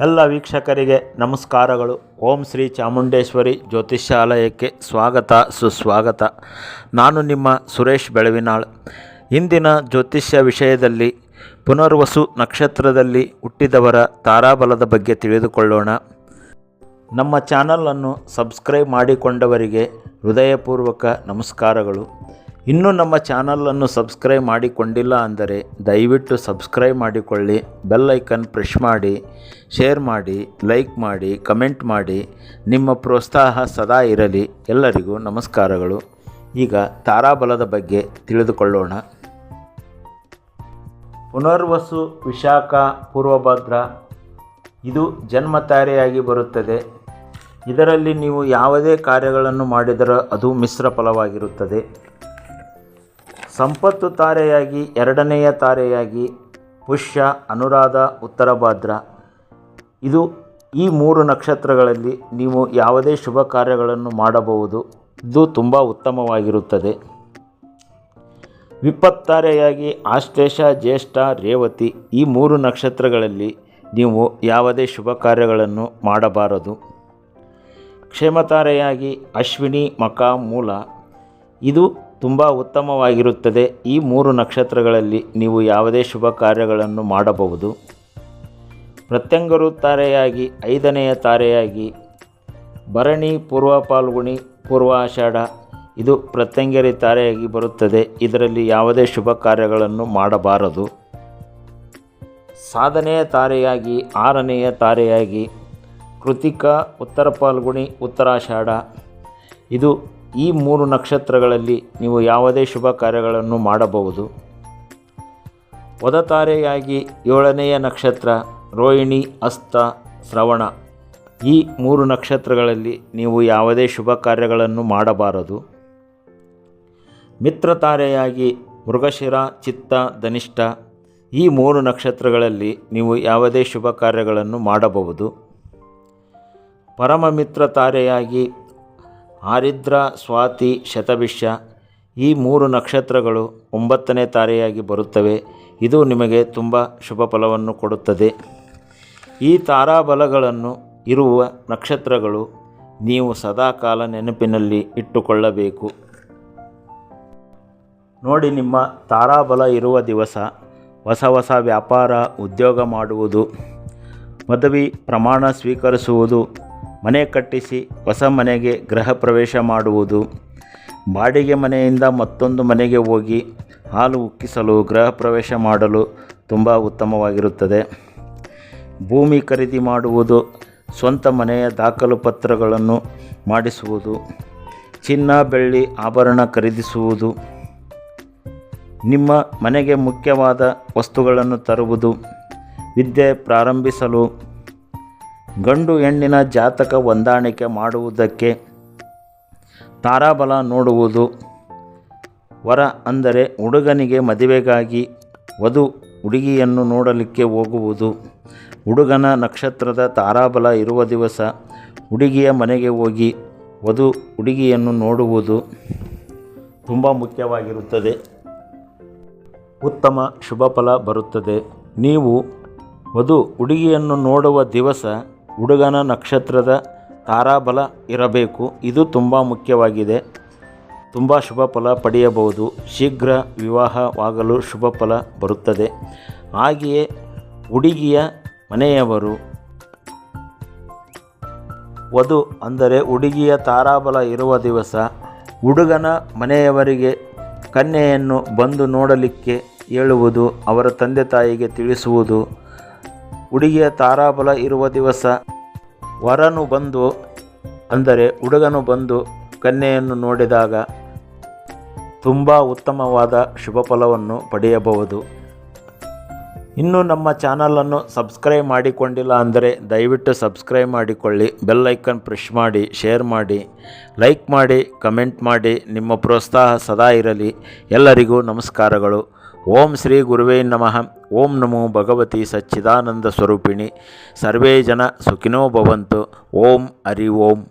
ಎಲ್ಲ ವೀಕ್ಷಕರಿಗೆ ನಮಸ್ಕಾರಗಳು. ಓಂ ಶ್ರೀ ಚಾಮುಂಡೇಶ್ವರಿ ಜ್ಯೋತಿಷ್ಯಾಲಯಕ್ಕೆ ಸ್ವಾಗತ, ಸುಸ್ವಾಗತ. ನಾನು ನಿಮ್ಮ ಸುರೇಶ್ ಬೆಳವಿನಾಳ್. ಇಂದಿನ ಜ್ಯೋತಿಷ್ಯ ವಿಷಯದಲ್ಲಿ ಪುನರ್ವಸು ನಕ್ಷತ್ರದಲ್ಲಿ ಹುಟ್ಟಿದವರ ತಾರಾಬಲದ ಬಗ್ಗೆ ತಿಳಿದುಕೊಳ್ಳೋಣ. ನಮ್ಮ ಚಾನಲನ್ನು ಸಬ್ಸ್ಕ್ರೈಬ್ ಮಾಡಿಕೊಂಡವರಿಗೆ ಹೃದಯಪೂರ್ವಕ ನಮಸ್ಕಾರಗಳು. ಇನ್ನೂ ನಮ್ಮ ಚಾನಲನ್ನು ಸಬ್ಸ್ಕ್ರೈಬ್ ಮಾಡಿಕೊಂಡಿಲ್ಲ ಅಂದರೆ ದಯವಿಟ್ಟು ಸಬ್ಸ್ಕ್ರೈಬ್ ಮಾಡಿಕೊಳ್ಳಿ, ಬೆಲ್ ಐಕನ್ ಪ್ರೆಶ್ ಮಾಡಿ, ಶೇರ್ ಮಾಡಿ, ಲೈಕ್ ಮಾಡಿ, ಕಮೆಂಟ್ ಮಾಡಿ. ನಿಮ್ಮ ಪ್ರೋತ್ಸಾಹ ಸದಾ ಇರಲಿ. ಎಲ್ಲರಿಗೂ ನಮಸ್ಕಾರಗಳು. ಈಗ ತಾರಾಬಲದ ಬಗ್ಗೆ ತಿಳಿದುಕೊಳ್ಳೋಣ. ಪುನರ್ವಸು ವಿಶಾಖ ಪೂರ್ವಭದ್ರ. ಇದು ಜನ್ಮ ತಾರೆಯಾಗಿ ಬರುತ್ತದೆ. ಇದರಲ್ಲಿ ನೀವು ಯಾವುದೇ ಕಾರ್ಯಗಳನ್ನು ಮಾಡಿದರೂ ಅದು ಮಿಶ್ರ ಫಲವಾಗಿರುತ್ತದೆ. ಸಂಪತ್ತು ತಾರೆಯಾಗಿ, ಎರಡನೆಯ ತಾರೆಯಾಗಿ ಪುಷ್ಯ, ಅನುರಾಧ ಉತ್ತರ ಭಾದ್ರ ಇದು ಈ ಮೂರು ನಕ್ಷತ್ರಗಳಲ್ಲಿ ನೀವು ಯಾವುದೇ ಶುಭ ಕಾರ್ಯಗಳನ್ನು ಮಾಡಬಹುದು. ಇದು ತುಂಬ ಉತ್ತಮವಾಗಿರುತ್ತದೆ. ವಿಪತ್ತಾರೆಯಾಗಿ ಆಶ್ಲೇಷ, ಜ್ಯೇಷ್ಠ, ರೇವತಿ ಈ ಮೂರು ನಕ್ಷತ್ರಗಳಲ್ಲಿ ನೀವು ಯಾವುದೇ ಶುಭ ಕಾರ್ಯಗಳನ್ನು ಮಾಡಬಾರದು. ಕ್ಷೇಮತಾರೆಯಾಗಿ ಅಶ್ವಿನಿ, ಮಕ, ಮೂಲ. ಇದು ತುಂಬ ಉತ್ತಮವಾಗಿರುತ್ತದೆ. ಈ ಮೂರು ನಕ್ಷತ್ರಗಳಲ್ಲಿ ನೀವು ಯಾವುದೇ ಶುಭ ಕಾರ್ಯಗಳನ್ನು ಮಾಡಬಹುದು. ಪ್ರತ್ಯಂಗರು ತಾರೆಯಾಗಿ, ಐದನೆಯ ತಾರೆಯಾಗಿ, ಭರಣಿ, ಪೂರ್ವ ಪಾಲ್ಗುಣಿ, ಪೂರ್ವ ಆಷಾಢ, ಇದು ಪ್ರತ್ಯಂಗರಿ ತಾರೆಯಾಗಿ ಬರುತ್ತದೆ. ಇದರಲ್ಲಿ ಯಾವುದೇ ಶುಭ ಕಾರ್ಯಗಳನ್ನು ಮಾಡಬಾರದು. ಸಾಧನೆಯ ತಾರೆಯಾಗಿ, ಆರನೆಯ ತಾರೆಯಾಗಿ, ಕೃತಿಕ, ಉತ್ತರ ಪಾಲ್ಗುಣಿ, ಉತ್ತರಾಷಾಢ, ಇದು ಈ ಮೂರು ನಕ್ಷತ್ರಗಳಲ್ಲಿ ನೀವು ಯಾವುದೇ ಶುಭ ಕಾರ್ಯಗಳನ್ನು ಮಾಡಬಹುದು. ಒದತಾರೆಯಾಗಿ ಏಳನೆಯ ನಕ್ಷತ್ರ ರೋಹಿಣಿ, ಅಸ್ತ, ಶ್ರವಣ. ಈ ಮೂರು ನಕ್ಷತ್ರಗಳಲ್ಲಿ ನೀವು ಯಾವುದೇ ಶುಭ ಕಾರ್ಯಗಳನ್ನು ಮಾಡಬಾರದು. ಮಿತ್ರತಾರೆಯಾಗಿ ಮೃಗಶಿರ, ಚಿತ್ತ, ಧನಿಷ್ಠ ಈ ಮೂರು ನಕ್ಷತ್ರಗಳಲ್ಲಿ ನೀವು ಯಾವುದೇ ಶುಭ ಕಾರ್ಯಗಳನ್ನು ಮಾಡಬಹುದು. ಪರಮ ಮಿತ್ರ ತಾರೆಯಾಗಿ ಆರಿದ್ರ, ಸ್ವಾತಿ ಶತಭಿಷ್ಯ ಈ ಮೂರು ನಕ್ಷತ್ರಗಳು ಒಂಬತ್ತನೇ ತಾರೆಯಾಗಿ ಬರುತ್ತವೆ. ಇದು ನಿಮಗೆ ತುಂಬ ಶುಭ ಫಲವನ್ನು ಕೊಡುತ್ತದೆ. ಈ ತಾರಾಬಲಗಳನ್ನು ಇರುವ ನಕ್ಷತ್ರಗಳು ನೀವು ಸದಾಕಾಲ ನೆನಪಿನಲ್ಲಿ ಇಟ್ಟುಕೊಳ್ಳಬೇಕು. ನೋಡಿ ನಿಮ್ಮ ತಾರಾಬಲ ಇರುವ ದಿವಸ ಹೊಸ ಹೊಸ ವ್ಯಾಪಾರ, ಉದ್ಯೋಗ ಮಾಡುವುದು, ಪದವಿ ಪ್ರಮಾಣ ಸ್ವೀಕರಿಸುವುದು ಮನೆ ಕಟ್ಟಿಸಿ ಹೊಸ ಮನೆಗೆ ಗೃಹ ಪ್ರವೇಶ ಮಾಡುವುದು. ಬಾಡಿಗೆ ಮನೆಯಿಂದ ಮತ್ತೊಂದು ಮನೆಗೆ ಹೋಗಿ ಹಾಲು ಉಕ್ಕಿಸಲು ಗೃಹ ಪ್ರವೇಶ ಮಾಡಲು ತುಂಬ ಉತ್ತಮವಾಗಿರುತ್ತದೆ. ಭೂಮಿ ಖರೀದಿ ಮಾಡುವುದು, ಸ್ವಂತ ಮನೆಯ ದಾಖಲು ಪತ್ರಗಳನ್ನು ಮಾಡಿಸುವುದು, ಚಿನ್ನ, ಬೆಳ್ಳಿ, ಆಭರಣ ಖರೀದಿಸುವುದು, ನಿಮ್ಮ ಮನೆಗೆ ಮುಖ್ಯವಾದ ವಸ್ತುಗಳನ್ನು ತರುವುದು, ವಿದ್ಯೆ ಪ್ರಾರಂಭಿಸಲು ಗಂಡು ಹೆಣ್ಣಿನ ಜಾತಕ ಹೊಂದಾಣಿಕೆ ಮಾಡುವುದಕ್ಕೆ ತಾರಾಬಲ ನೋಡುವುದು. ವರ ಅಂದರೆ ಹುಡುಗನಿಗೆ ಮದುವೆಗಾಗಿ ವಧು ಹುಡುಗಿಯನ್ನು ನೋಡಲಿಕ್ಕೆ ಹೋಗುವುದು. ಹುಡುಗನ ನಕ್ಷತ್ರದ ತಾರಾಬಲ ಇರುವ ದಿವಸ ಹುಡುಗಿಯ ಮನೆಗೆ ಹೋಗಿ ವಧು ಹುಡುಗಿಯನ್ನು ನೋಡುವುದು ತುಂಬ ಮುಖ್ಯವಾಗಿರುತ್ತದೆ. ಉತ್ತಮ ಶುಭ ಫಲ ಬರುತ್ತದೆ. ನೀವು ವಧು ಹುಡುಗಿಯನ್ನು ನೋಡುವ ದಿವಸ ಹುಡುಗನ ನಕ್ಷತ್ರದ ತಾರಾಬಲ ಇರಬೇಕು. ಇದು ತುಂಬ ಮುಖ್ಯವಾಗಿದೆ. ತುಂಬ ಶುಭ ಫಲ ಪಡೆಯಬಹುದು. ಶೀಘ್ರ ವಿವಾಹವಾಗಲು ಶುಭ ಫಲ ಬರುತ್ತದೆ. ಹಾಗೆಯೇ ಹುಡುಗಿಯ ಮನೆಯವರು ವಧು ಅಂದರೆ ಹುಡುಗಿಯ ತಾರಾಬಲ ಇರುವ ದಿವಸ ಹುಡುಗನ ಮನೆಯವರಿಗೆ ಕನ್ಯೆಯನ್ನು ಬಂದು ನೋಡಲಿಕ್ಕೆ ಹೇಳುವುದು, ಅವರ ತಂದೆ ತಾಯಿಗೆ ತಿಳಿಸುವುದು. ಹುಡುಗಿಯ ತಾರಾಬಲ ಇರುವ ದಿವಸ ವರನು ಬಂದು, ಅಂದರೆ ಹುಡುಗನು ಬಂದು ಕನ್ಯೆಯನ್ನು ನೋಡಿದಾಗ ತುಂಬ ಉತ್ತಮವಾದ ಶುಭ ಫಲವನ್ನು ಪಡೆಯಬಹುದು. ಇನ್ನು ನಮ್ಮ ಚಾನಲನ್ನು ಸಬ್ಸ್ಕ್ರೈಬ್ ಮಾಡಿಕೊಂಡಿಲ್ಲ ಅಂದರೆ ದಯವಿಟ್ಟು ಸಬ್ಸ್ಕ್ರೈಬ್ ಮಾಡಿಕೊಳ್ಳಿ, ಬೆಲ್ ಐಕನ್ ಪ್ರೆಶ್ ಮಾಡಿ, ಶೇರ್ ಮಾಡಿ, ಲೈಕ್ ಮಾಡಿ, ಕಮೆಂಟ್ ಮಾಡಿ, ನಿಮ್ಮ ಪ್ರೋತ್ಸಾಹ ಸದಾ ಇರಲಿ. ಎಲ್ಲರಿಗೂ ನಮಸ್ಕಾರಗಳು. ஓம் ஸ்ரீ குருவே நமக ஓம் நமோ பகவதி சச்சிதானந்த ஸ்வரூபிணி. சர்வே ஜன சுகினோ பவந்து. ஓம் ஹரி ஓம்.